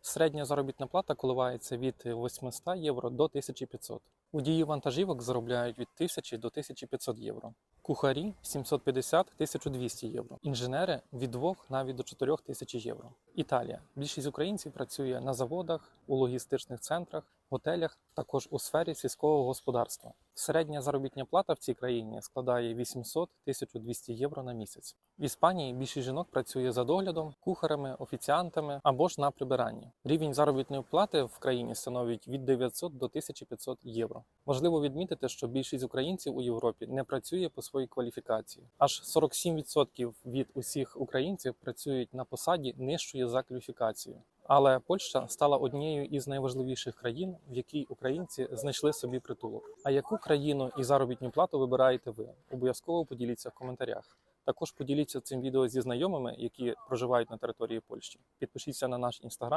Середня заробітна плата коливається від 800 євро до 1500. Водії вантажівок заробляють від 1000 до 1500 євро. Кухарі 750-1200 євро. Інженери від 2 навіть до 4 тисяч євро. Італія. Більшість українців працює на заводах, у логістичних центрах, готелях, також у сфері сільського господарства. Середня заробітня плата в цій країні складає 800-1200 євро на місяць. В Іспанії більшість жінок працює за доглядом, кухарами, офіціантами або ж на прибиранні. Рівень заробітної плати в країні становить від 900 до 1500 євро. Важливо відмітити, що більшість українців у Європі не працює по своїй кваліфікації. Аж 47% від усіх українців працюють на посаді нижчої за кваліфікацією. Але Польща стала однією із найважливіших країн, в якій українці знайшли собі притулок. А яку країну і заробітну плату вибираєте ви? Обов'язково поділіться в коментарях. Також поділіться цим відео зі знайомими, які проживають на території Польщі. Підпишіться на наш інстаграм.